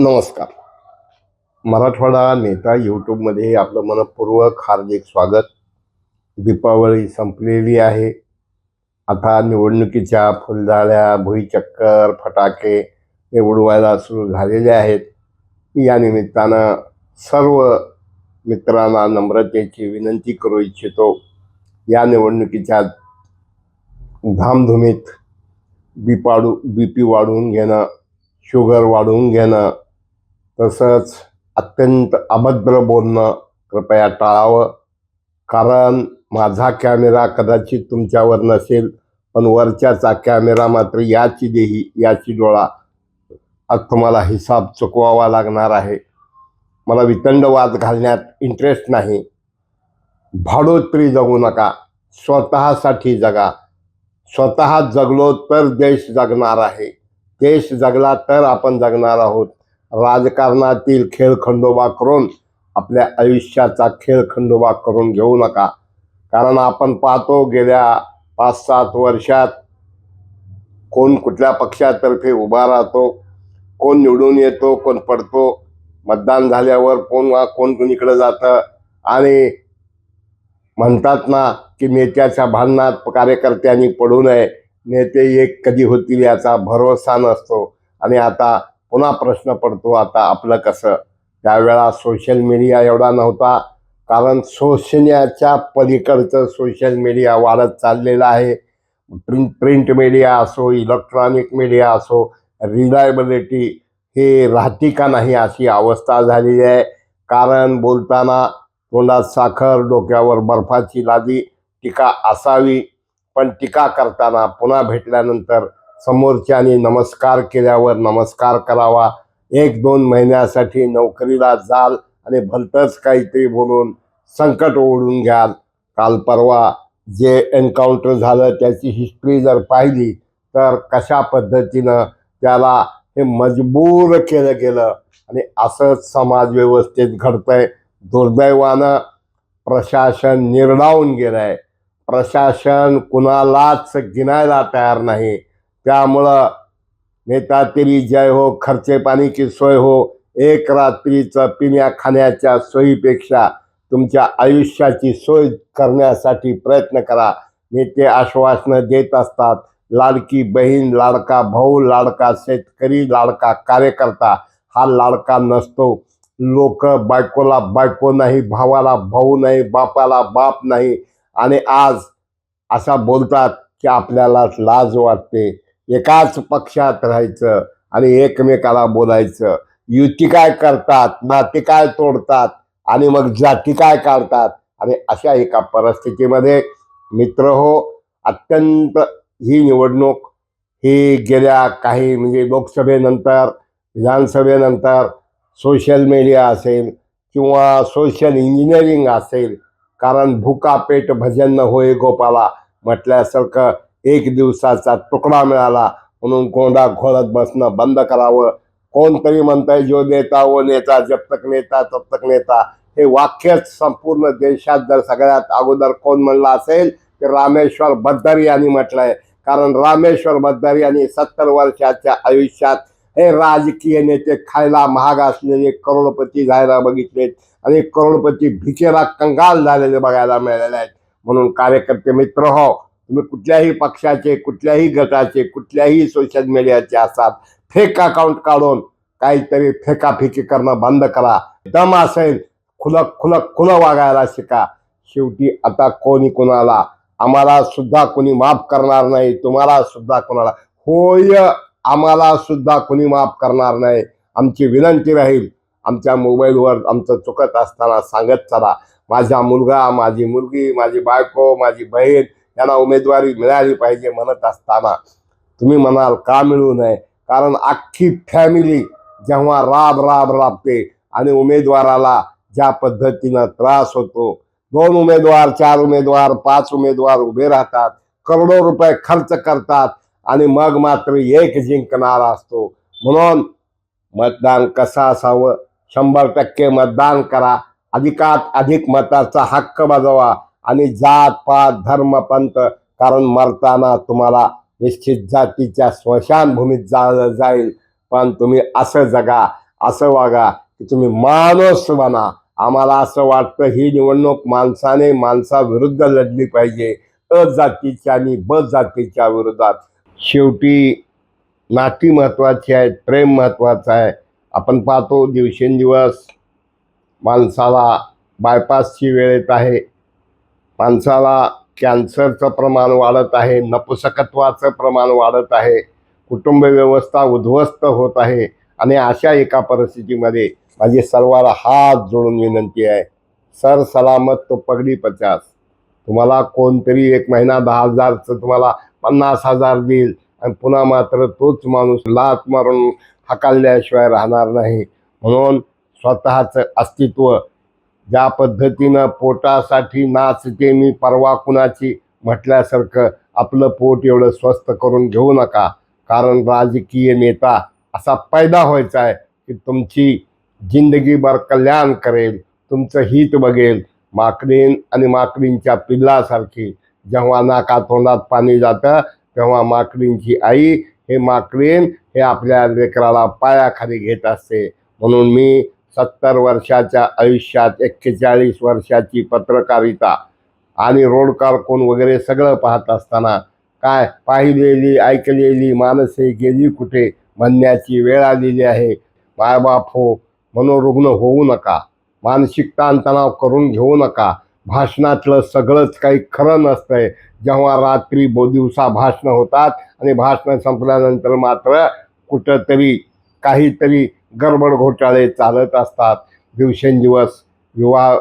नमस्कार. मराठवाडा नेता यूट्यूबमध्ये आपलं मनपूर्वक हार्दिक स्वागत. दीपावली संपलेली आहे. आता निवडणुकीच्या फुलझाड्या भुईचक्कर फटाके हे उडवायला सुरू झालेले आहेत. या निमित्तानं सर्व मित्रांना नम्रतेची विनंती करू इच्छितो. या निवडणुकीच्या धामधुमीत बी पाडू बी पी वाढवून घेणं शुगर वाढवून घेणं तसंच अत्यंत अभद्र बोलणं कृपया टाळावं. कारण माझा कॅमेरा कदाचित तुमच्यावर नसेल पण वरच्याचा कॅमेरा मात्र याची देही याची डोळा. आज तुम्हाला हिसाब चुकवावा लागणार आहे. मला वितंडवाद घालण्यात इंटरेस्ट नाही. भाडोत्री जगू नका. स्वतःसाठी जगा. स्वतः जगलो तर देश जगणार आहे. देश जगला तर आपण जगणार आहोत. राजकारणातील खेळ खंडोबा करून आपल्या आयुष्याचा खेळ खंडोबा करून घेऊ नका. कारण आपण पाहतो गेल्या पाच सात वर्षात कोण कुठल्या पक्षातर्फे उभा राहतो कोण निवडून येतो कोण पडतो मतदान झाल्यावर कोण कोण कुणीकडे जातं आणि म्हणतात ना की नेत्याच्या भांडणात कार्यकर्त्यांनी पडू नये. नेते एक कधी होतील याचा भरोसा नसतो. आणि आता पुन्हा प्रश्न पडतो आता आपलं कसं? त्यावेळा सोशल मीडिया एवढा नव्हता कारण शोषण्याच्या पलीकडचं सोशल मीडिया वाढत चाललेलं आहे. प्रिंट प्रिंट मीडिया असो इलेक्ट्रॉनिक मीडिया असो रिलायबिलिटी हे राहती का नाही अशी अवस्था झालेली आहे. कारण बोलताना तोंडात साखर डोक्यावर बर्फाची लादी टीका असावी पण टीका करताना पुन्हा भेटल्यानंतर समोरच्याने नमस्कार केल्यावर नमस्कार करावा. एक दोन महिन्यासाठी नोकरीला जाल आणि भलतंच काहीतरी बोलून संकट ओढून घ्याल. काल परवा जे एन्काउंटर झालं त्याची हिस्ट्री जर पाहिली तर कशा पद्धतीनं त्याला हे मजबूर केलं गेलं आणि असंच समाज व्यवस्थेत घडतंय. दुर्दैवानं प्रशासन निर्डावून गेलंय. प्रशासन कुणालाच गिनायला तयार नाही. त्यामुळं नेता तिरी जय हो खर्चे पाणी की सोय हो एक रात्रीचं पिण्या खाण्याच्या सोयीपेक्षा तुमच्या आयुष्याची सोय करण्यासाठी प्रयत्न करा. नेते आश्वासनं देत असतात लाडकी बहीण लाडका भाऊ लाडका शेतकरी लाडका कार्यकर्ता हा लाडका नसतो. लोक बायकोला बायको नाही भावाला भाऊ नाही बापाला बाप नाही. आणि आज असा बोलतात की आपल्याला लाज वाटते. एकाच पक्षात राहायचं आणि एकमेकाला बोलायचं. युती काय करतात नाती काय तोडतात आणि मग जाती काय काढतात आणि अशा एका परिस्थितीमध्ये मित्र हो अत्यंत ही निवडणूक ही गेल्या काही म्हणजे लोकसभेनंतर विधानसभेनंतर सोशल मीडिया असेल किंवा सोशल इंजिनिअरिंग असेल. कारण भुका पेट भजन न होय गोपाला म्हटल्यासारखं एक दिवसाचा तुकडा मिळाला. म्हणून गोंडा घोळत बसणं बंद करावं. कोणतरी म्हणतंय जो नेता व नेता जब तक नेता तब तक नेता. हे वाक्यच संपूर्ण देशात जर सगळ्यात अगोदर कोण म्हणलं असेल ते रामेश्वर बद्दारी यांनी म्हटलंय. कारण रामेश्वर बद्दारी यांनी सत्तर वर्षाच्या आयुष्यात हे राजकीय नेते खायला महाग असलेले करोडपती जायला बघितलेत. आणि करोडपती भिकेला कंगाल झालेले बघायला मिळालेले आहेत. म्हणून कार्यकर्ते मित्र हो तुम्ही कुठल्याही पक्षाचे कुठल्याही गटाचे कुठल्याही सोशल मीडियाचे असतात फेक अकाउंट काढून काहीतरी फेकाफेकी करणं बंद करा. दम असेल खुलं खुलं खुलं वागायला शिका. शेवटी आता कोणी कुणाला आम्हाला सुद्धा कोणी माफ करणार नाही तुम्हाला सुद्धा कोणाला. होय आम्हाला सुद्धा कोणी माफ करणार नाही. आमची विनंती राहील आमच्या मोबाईलवर आमचं चुकत असताना सांगत चला. माझा मुलगा माझी मुलगी माझी बायको माझी बहीण त्यांना उमेदवारी मिळाली पाहिजे म्हणत असताना तुम्ही म्हणाल का मिळू नये? कारण अख्खी फॅमिली जेव्हा राब राब राबते आणि उमेदवाराला ज्या पद्धतीनं त्रास होतो दोन उमेदवार चार उमेदवार पाच उमेदवार उभे राहतात करोडो रुपये खर्च करतात आणि मग मात्र एक जिंकणारा असतो. म्हणून मतदान कसं असावं? शंभर टक्के मतदान करा. अधिकात अधिक मताचा हक्क बजावा. आणि जात पात धर्म पंत कारण मरताना तुम्हाला निश्चित जातीच्या स्मशानभूमीत जा जाईल. पण तुम्ही असं जगा असं वागा की तुम्ही माणूस बना. आम्हाला असं वाटतं ही निवडणूक माणसाने माणसाविरुद्ध लढली पाहिजे. अ जातीच्या आणि ब जातीच्या विरोधात. शेवटी नाती महत्वाची आहेत प्रेम महत्वाचं आहे. आपण पाहतो दिवसेंदिवस माणसाला बायपासची वेळ येत आहे. माणसाला कॅन्सरचं प्रमाण वाढत आहे नपुसकत्वाचं प्रमाण वाढत आहे कुटुंब व्यवस्था उद्ध्वस्त होत आहे आणि अशा एका परिस्थितीमध्ये माझी सर्वाला हात जोडून विनंती आहे सर सलामत तो पगडी पचास. तुम्हाला कोणतरी एक महिना दहा हजारचं तुम्हाला पन्नास हजार देईल आणि पुन्हा मात्र तोच माणूस लात मारून हकालल्याशिवाय राहणार नाही. म्हणून स्वतःचं अस्तित्व ज्या पद्धतीनं पोटासाठी नाचते मी परवा कुणाची? म्हटल्यासारखं आपलं पोट एवढं स्वस्त करून घेऊ नका. कारण राजकीय नेता असा पैदा व्हायचा आहे की तुमची जिंदगीभर कल्याण करेल तुमचं हित बघेल. माकडीन आणि माकडींच्या पिल्लासारखी जेव्हा नाका तोंडात पाणी जातं तेव्हा माकडींची आई हे माकडीन हे आपल्या लेकराला पायाखाली घेत असते. म्हणून मी सत्तर वर्षाच्या आयुष्यात एक्केचाळीस वर्षाची पत्रकारिता आणि रोड कारकून वगैरे सगळं पाहत असताना काय पाहिलेली ऐकलेली माणसे गेली कुठे म्हणण्याची वेळ आलेली आहे? मायबाप हो मनोरुग्ण होऊ नका. मानसिक ताणतणाव करून घेऊ नका. भाषणातलं सगळंच काही खरं नसतंय. जेव्हा रात्री बो दिवसा भाषणं होतात आणि भाषणं संपल्यानंतर मात्र कुठंतरी काहीतरी गडबड घोटाळे चालत असतात. दिवसेंदिवस विवाह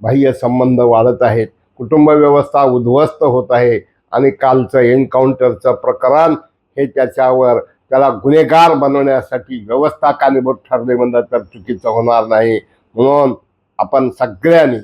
बाह्य संबंध वाढत आहेत. कुटुंब व्यवस्था उद्ध्वस्त होत आहे आणि कालचं एन्काउंटरचं प्रकरण हे त्याच्यावर त्याला गुन्हेगार बनवण्यासाठी व्यवस्था कारणीभूत ठरले म्हणलं तर चुकीचं होणार नाही. म्हणून आपण सगळ्यांनी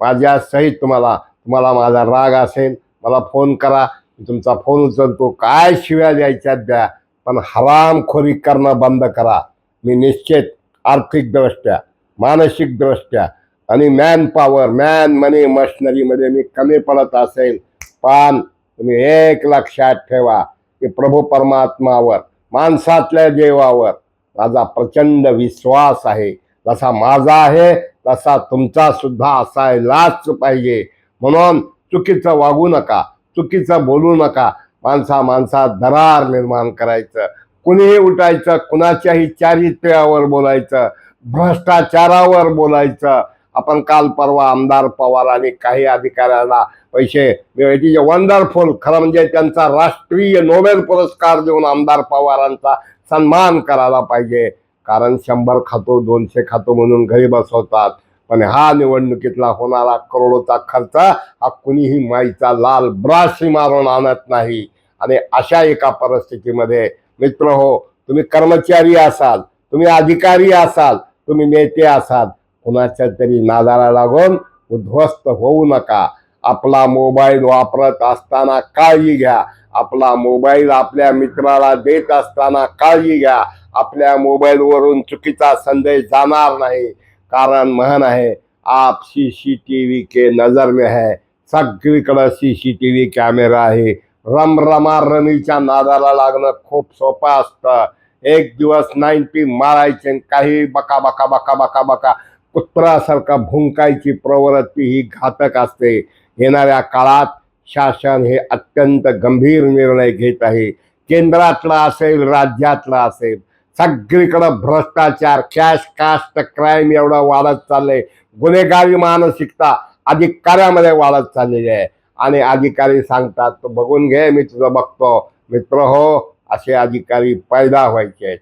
माझ्या सहित तुम्हाला तुम्हाला माझा राग असेल मला फोन करा. मी तुमचा फोन उचलतो. काय शिव्या द्यायच्या द्या. पण हरामखोरी करणं बंद करा. मी निश्चित आर्थिकदृष्ट्या मानसिकदृष्ट्या आणि मॅन पॉवर मॅन मनी मशनरीमध्ये मी कमी पडत असेल पण तुम्ही एक लक्षात ठेवा की प्रभू परमात्मावर माणसातल्या देवावर माझा प्रचंड विश्वास आहे. जसा माझा आहे तसा तुमचा सुद्धा असायलाच पाहिजे. म्हणून चुकीचं वागू नका चुकीचं बोलू नका. माणसा माणसात दरार निर्माण करायचं. कुणीही उठायचं कुणाच्याही चारित्र्यावर बोलायचं भ्रष्टाचारावर बोलायचं. आपण काल परवा आमदार पवार आणि काही अधिकाऱ्यांना पैसे मिळायचे वंडरफुल खरं म्हणजे त्यांचा राष्ट्रीय नोबेल पुरस्कार देऊन आमदार पवारांचा सन्मान करायला पाहिजे. कारण शंभर खातो दोनशे खातो म्हणून घरी बसवतात. पण हा निवडणुकीतला होणारा करोडोचा खर्च हा कुणीही माईचा लाल ब्राशी मारून आणत नाही. आणि अशा एका परिस्थितीमध्ये मित्र हो तुम्ही कर्मचारी असाल तुम्ही अधिकारी असाल तुम्ही नेते असाल कुणाच्या तरी नादाला लागून उद्ध्वस्त होऊ नका. आपला मोबाईल वापरत असताना काळजी घ्या. आपला मोबाईल आपल्या मित्राला देत असताना काळजी घ्या. आपल्या मोबाईलवरून चुकीचा संदेश जाणार नाही. कारण म्हण आहे आप सी सी टी व्ही के नजर में है. सगळीकडं C C T V camera आहे. रमरमा रमीच्या नादाला लागणं खूप सोपं असतं. एक दिवस नाईन्टी मारायचे आणि काही बका बका बका बका बका कुत्रासारखा भुंकायची प्रवृत्ती ही घातक असते. येणाऱ्या काळात शासन हे अत्यंत गंभीर निर्णय घेत आहे. केंद्रातला असेल राज्यातला असेल. सगळीकडं भ्रष्टाचार कॅश कास्ट क्राईम एवढा वाढत चाललंय. गुन्हेगारी मानसिकता अधिकाऱ्यामध्ये वाढत चाललेली आहे. आणि अधिकारी सांगतात तो बघून घे मी तुझं बघतो. मित्र हो असे अधिकारी पैदा व्हायचे आहेत.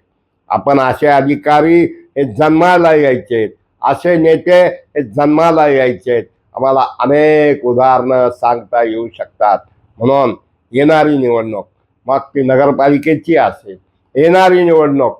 आपण असे अधिकारी हे जन्माला यायचे आहेत. असे नेते हे जन्माला यायचे आहेत. आम्हाला अनेक उदाहरणं सांगता येऊ शकतात. म्हणून येणारी निवडणूक मग ती नगरपालिकेची असेल येणारी निवडणूक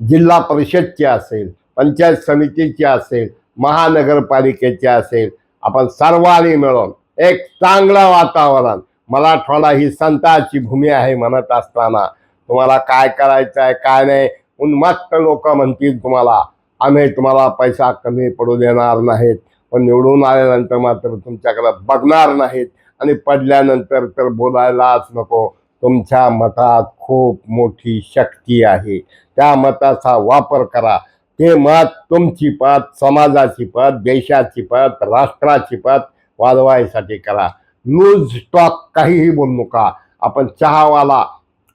जिल्हा परिषदची असेल पंचायत समितीची असेल महानगरपालिकेची असेल आपण सर्वांनी मिळून एक चांगलं वातावरण. मराठवाडा ही संताची भूमी आहे म्हणत असताना. तुम्हाला काय करायचं आहे काय नाही उन्मत्त लोक म्हणतील तुम्हाला. आम्ही तुम्हाला पैसा कमी पडू देणार नाहीत. पण निवडून आल्यानंतर मात्र तुमच्याकडे बघणार नाहीत. आणि पडल्यानंतर तर बोलायलाच नको. तुमच्या मतात खूप मोठी शक्ती आहे. त्या मताचा वापर करा. ते मत तुमची पत समाजाची पत देशाची पत राष्ट्राची पत वाजवायसाठी करा. लूज स्टॉक काहीही बोलू नका. आपण चहावाला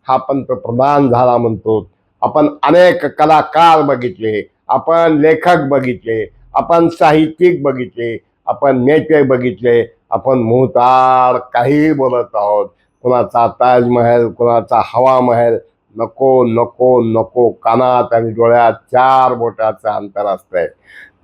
हा पंतप्रधान झाला म्हणतो. आपण अनेक कलाकार बघितले. आपण लेखक बघितले. आपण साहित्यिक बघितले. आपण नेते बघितले. आपण मोहतार काहीही बोलत आहोत. कुणाचा ताजमहल कुणाचा हवा महल नको नको नको कानात आणि डोळ्यात चार बोटाचं अंतर असतंय.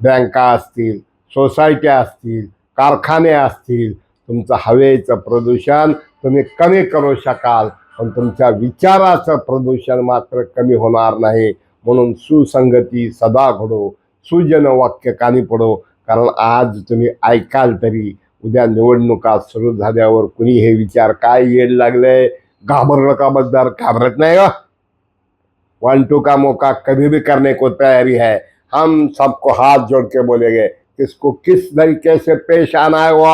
बँका असतील सोसायट्या असतील कारखाने असतील तुमचं हवेचं प्रदूषण तुम्ही कमी करू शकाल पण तुमच्या विचाराचं प्रदूषण मात्र कमी होणार नाही. म्हणून सुसंगती सदा घडो सुजन वाक्य कानी पडो कारण आज तुम्ही ऐकाल तरी उद्या निवडणुका सुरू झाल्यावर कुणी हे विचार काय येड लागले घाबरलं का मतदार? घाबरत नाही हो. वन टू का मौका कभी भी करने को तैयारी है. हम सबको हाथ जोड़ के बोलेंगे किसको किस तरीके से पेश आना है वो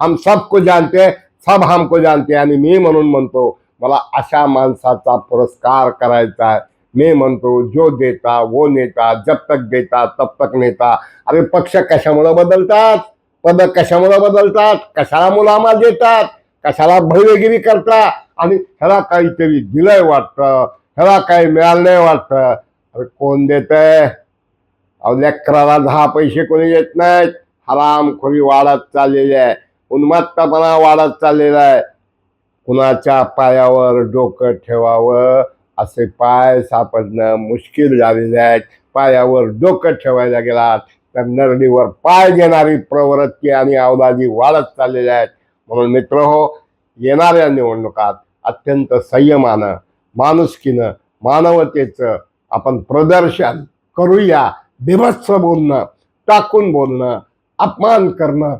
हम सबको जानते हैं सब हमको जानते हैं। आणि मी म्हणून म्हणतो मला अशा माणसाचा पुरस्कार करायचा आहे मी म्हणतो जो देता वो नेता जब तक देता तब तक नेता। अरे पक्ष कशामुळं बदलतात? पद कशामुळं बदलतात? कशाला मुलामा देतात? कशाला भव्यगिरी करतात? आणि ह्याला काहीतरी दिलंय वाटतं ह्याला काही मिळालं नाही वाटतं. अरे कोण देत आहे लेकराला दहा पैसे कोणी येत नाहीत. हरामखोरी वाढत चाललेली आहे. उन्मत्तपणा वाढत चाललेला आहे. कुणाच्या पायावर डोकं ठेवावं? असे पाय सापडणं मुश्किल झालेले आहेत. पायावर डोकं ठेवायला गेलात तर नरडीवर पाय घेणारी प्रवृत्ती आणि अवलादी वाढत चाललेल्या आहेत. म्हणून मित्र हो येणाऱ्या निवडणुकात अत्यंत संयमानं माणुसकीनं मानवतेचं आपण प्रदर्शन करूया. बिभत्स बोलणं टाकून बोलणं अपमान करणं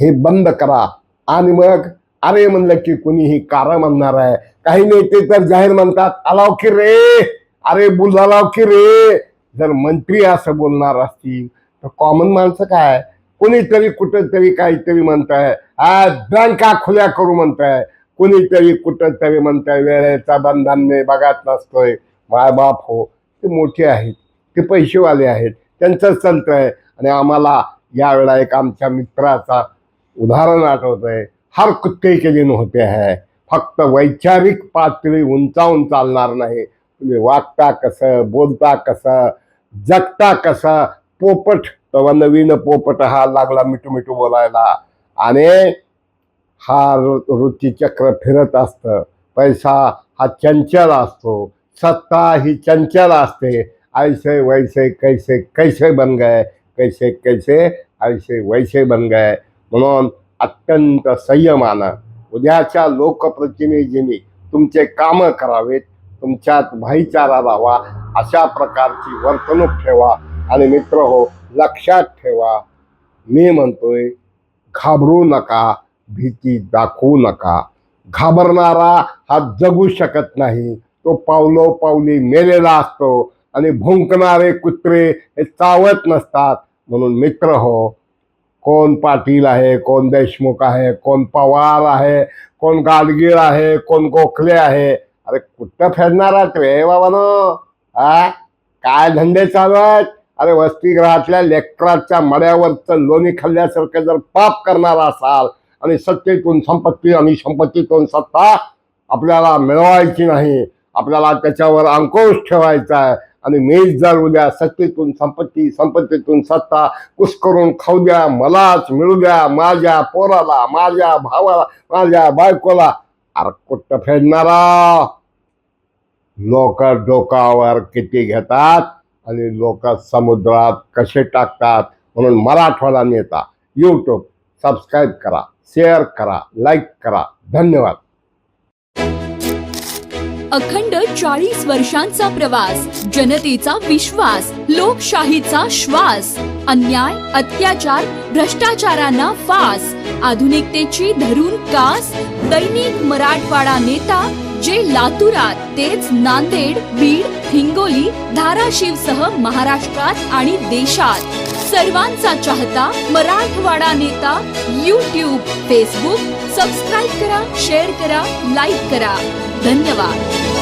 हे बंद करा. आणि मग अरे म्हणलं की कुणीही कार म्हणणार आहे. काही नेते तर जाहीर म्हणतात आलाव की रे? अरे बुलालाव की रे? जर मंत्री असं बोलणार असतील तर कॉमन माणसं काय? कोणीतरी कुठंतरी काहीतरी म्हणताय. आ बँका खुल्या करू म्हणताय. कोणीतरी कुठंतरी म्हणताय वेळेचा बंधन मी बघत नसतोय. मायबाप हो. ते मोठे आहेत. ते पैसेवाले आहेत. त्यांचं आहे आणि आम्हाला यावेळा एक आमच्या मित्राचा उदाहरण आठवत आहे हर कुत्ते के दिन होते फक्त वैचारिक पातळी उंचावून चालणार नाही. तुम्ही वागता कसं बोलता कसं जगता कसं पोपट तेव्हा नवीन पोपट हा लागला मिठू मिठू बोलायला. आणि हा ऋ- ऋतुचक्र फिरत असतं. पैसा हा चंचल असतो. सत्ता ही चंचल असते. ऐसे वैसे कैसे कैसे बन गए कैसे कैसे ऐसे वैसे बन गए। म्हणून अत्यंत संयमानं उद्याच्या लोकप्रतिनिधींनी तुमचे कामं करावेत तुमच्यात भाईचारा राहावा अशा प्रकारची वर्तणूक ठेवा आणि मित्र हो लक्षात ठेवा. मी म्हणतोय घाबरू नका भीती दाखवू नका. घाबरणारा हा जगू शकत नाही. तो पावलो पावली मेलेला असतो. आणि भुंकणारे कुत्रे हे चावत नसतात. म्हणून मित्र हो कोण पाटील आहे कोण देशमुख आहे कोण पवार आहे कोण गाडगीळ आहे कोण गोखले आहे. अरे कुठं फिरणार रे बाबानो हा काय धंदे चालत अरे वसतिगृहातल्या लेकराच्या मड्यावरचं लोणी खाल्ल्यासारखं जर पाप करणार असाल आणि सत्तेतून संपत्ती आणि संपत्तीतून सत्ता आपल्याला मिळवायची नाही आपल्याला त्याच्यावर अंकुश ठेवायचा आहे. आणि मीच जर उद्या सत्तेतून संपत्ती संपत्तीतून सत्ता कुस्करून खाऊ द्या मलाच मिळू द्या माझ्या पोराला माझ्या भावाला माझ्या बायकोला. अरे कुठं फेडणारा? लोक डोकावर किती घेतात आणि लोक समुद्रात कसे टाकतात म्हणून मराठवाडा नेता. यूट्यूब सबस्क्राईब करा शेअर करा लाईक करा. धन्यवाद. अखंड चाळीस वर्षांचा प्रवास जनतेचा विश्वास लोकशाहीचा श्वास अन्याय अत्याचार भ्रष्टाचारांना फास आधुनिकतेची धरून कास दैनिक मराठवाडा नेता जे लातूरात तेच नांदेड बीड हिंगोली धाराशिव सह महाराष्ट्रात आणि देशात. सर्वांचा चाहता मराठवाडा नेता यूट्यूब फेसबुक सबस्क्राईब करा शेअर करा लाईक करा. 本では